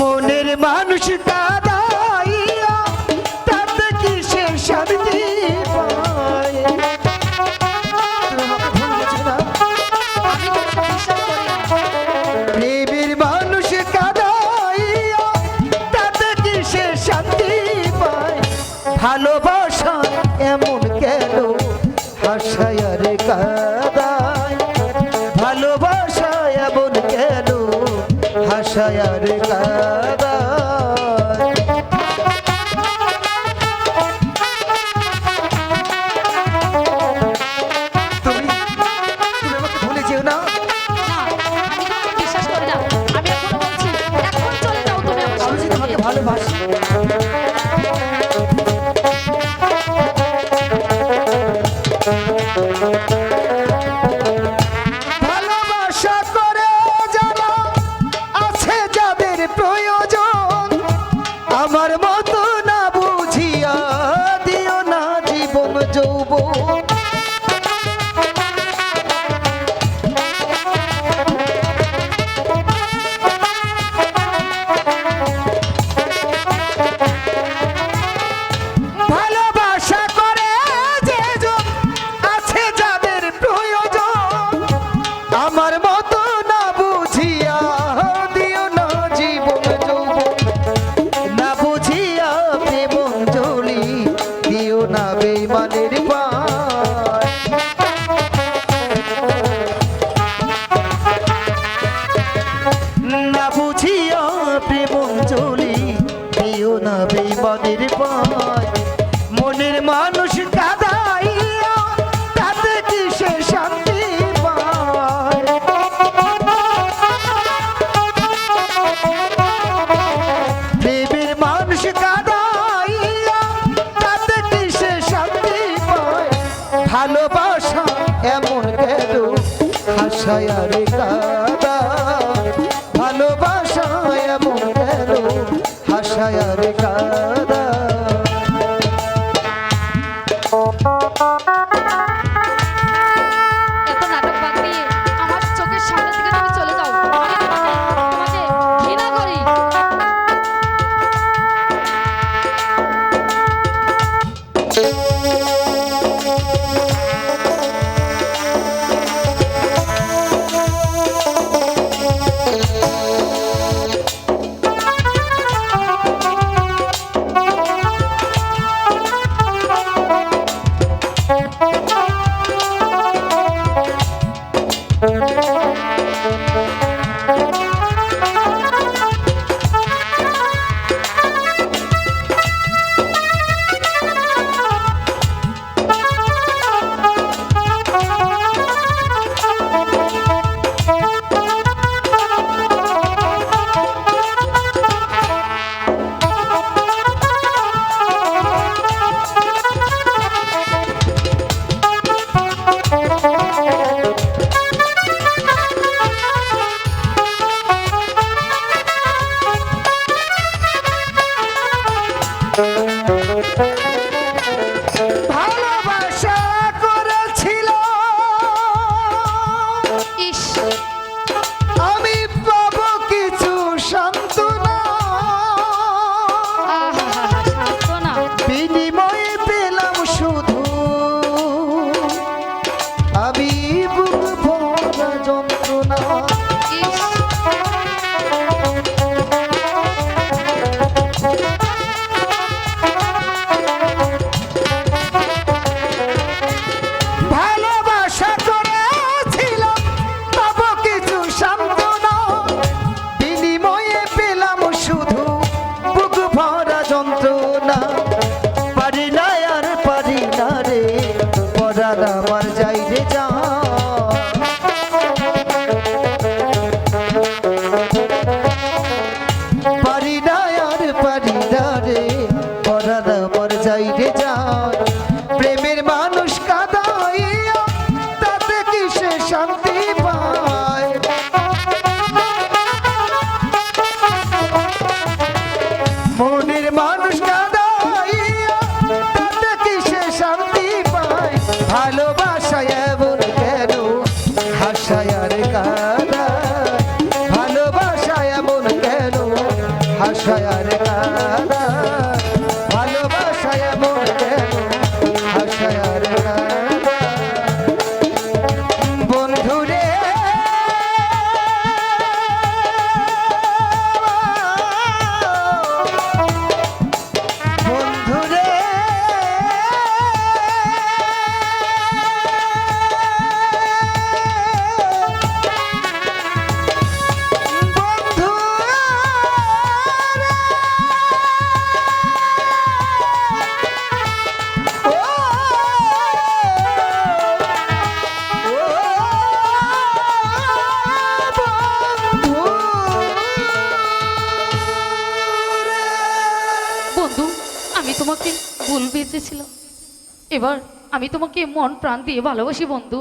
মনের মানুষ কাদাইয়া তাতে কি সে শান্তি প্রেমের মানুষ কাদাইয়া, তাতে কি সে শান্তি পায়? ভালোবাসা এমন কেন? হাসায় রে ভালোবাসি ভালোবাসা করে আছে যাদের প্রয়োজন। আমার মতো না বুঝিয়া দিও না জীবন যৌবন। বেমানের পায় মনের মানুষ কাদাইয়া তাতে পায়? মানুষ ভালোবাসা এমন কাদা। ভালোবাসা এমন হাসায় Música আর তোমাকে ভুল বেঁচেছিলাম এবার আমি তোমাকে মন প্রাণ দিয়ে ভালোবাসি বন্ধু।